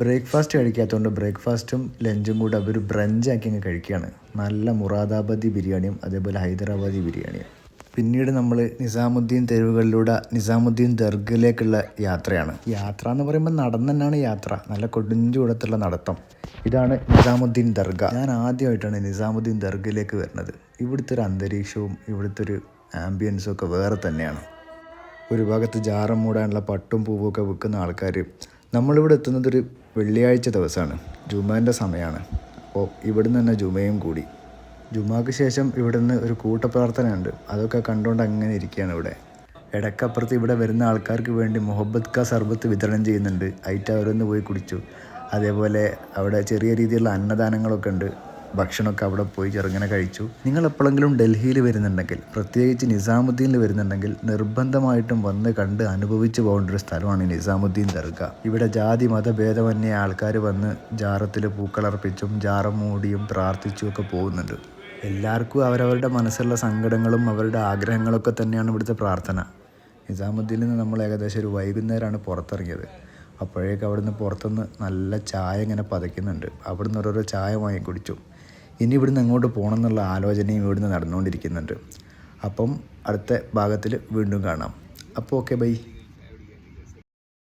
Breakfast കഴിക്കാത്തതുകൊണ്ട് ബ്രേക്ക്ഫാസ്റ്റും ലഞ്ചും കൂടെ അവർ ബ്രഞ്ചാക്കി അങ്ങ് കഴിക്കുകയാണ്. നല്ല മുറാദാബാദി ബിരിയാണിയും അതേപോലെ ഹൈദരാബാദി ബിരിയാണിയും. പിന്നീട് നമ്മൾ നിസാമുദ്ദീൻ തെരുവുകളിലൂടെ നിസാമുദ്ദീൻ ദർഗയിലേക്കുള്ള യാത്രയാണ്. യാത്ര എന്ന് പറയുമ്പോൾ നടന്നു തന്നെയാണ് യാത്ര. നല്ല കൊടുഞ്ചൂടത്തുള്ള നടത്തം. ഇതാണ് നിസാമുദ്ദീൻ ദർഗ. ഞാൻ ആദ്യമായിട്ടാണ് നിസാമുദ്ദീൻ ദർഗയിലേക്ക് വരുന്നത്. ഇവിടുത്തെ ഒരു അന്തരീക്ഷവും ഇവിടുത്തെ ഒരു ആംബിയൻസും ഒക്കെ വേറെ തന്നെയാണ്. ഒരു ഭാഗത്ത് ജാറം മൂടാനുള്ള പട്ടും പൂവും ഒക്കെ വിൽക്കുന്ന ആൾക്കാർ നമ്മളിവിടെ എത്തുന്നത് ഒരു വെള്ളിയാഴ്ച ദിവസമാണ്. ജുമാന്റെ സമയമാണ്. അപ്പോൾ ഇവിടുന്ന് തന്നെ ജുമയും കൂടി. ജുമാക്ക് ശേഷം ഇവിടുന്ന് ഒരു കൂട്ടപ്രാർത്ഥനയുണ്ട്. അതൊക്കെ കണ്ടുകൊണ്ട് അങ്ങനെ ഇരിക്കുകയാണ് ഇവിടെ. ഇടക്കപ്പുറത്ത് ഇവിടെ വരുന്ന ആൾക്കാർക്ക് വേണ്ടി മുഹബത്ത് കാ സർബത്ത് വിതരണം ചെയ്യുന്നുണ്ട്. അയിറ്റ് അവരൊന്ന് പോയി കുടിച്ചു. അതേപോലെ അവിടെ ചെറിയ രീതിയിലുള്ള അന്നദാനങ്ങളൊക്കെ ഉണ്ട്. ഭക്ഷണമൊക്കെ അവിടെ പോയി ചെറുങ്ങനെ കഴിച്ചു. നിങ്ങൾ എപ്പോഴെങ്കിലും ഡൽഹിയിൽ വരുന്നുണ്ടെങ്കിൽ പ്രത്യേകിച്ച് നിസാമുദ്ദീനിൽ വരുന്നുണ്ടെങ്കിൽ നിർബന്ധമായിട്ടും വന്ന് കണ്ട് അനുഭവിച്ചു പോകേണ്ട ഒരു സ്ഥലമാണ് നിസാമുദ്ദീൻ ദർഗ. ഇവിടെ ജാതി മതഭേദമന്യേ ആൾക്കാർ വന്ന് ജാറത്തിൽ പൂക്കളർപ്പിച്ചും ജാറം മൂടിയും പ്രാർത്ഥിച്ചും ഒക്കെ പോകുന്നുണ്ട്. എല്ലാവർക്കും അവരവരുടെ മനസ്സിലുള്ള സങ്കടങ്ങളും അവരുടെ ആഗ്രഹങ്ങളൊക്കെ തന്നെയാണ് ഇവിടുത്തെ പ്രാർത്ഥന. നിസാമുദ്ദീനിൽ നിന്ന് നമ്മൾ ഏകദേശം ഒരു വൈകുന്നേരമാണ് പുറത്തിറങ്ങിയത്. അപ്പോഴേക്കും അവിടുന്ന് പുറത്തുനിന്ന് നല്ല ചായ ഇങ്ങനെ പതയ്ക്കുന്നുണ്ട്. അവിടുന്ന് ഓരോരോ ചായ വാങ്ങി കുടിച്ചു ഇനി ഇവിടുന്ന് എങ്ങോട്ട് പോകണം എന്നുള്ള ആലോചനയും ഇവിടുന്ന് നടന്നുകൊണ്ടിരിക്കുന്നുണ്ട്. അപ്പം അടുത്ത ഭാഗത്തിൽ വീണ്ടും കാണാം. അപ്പോൾ ഓക്കെ ബൈ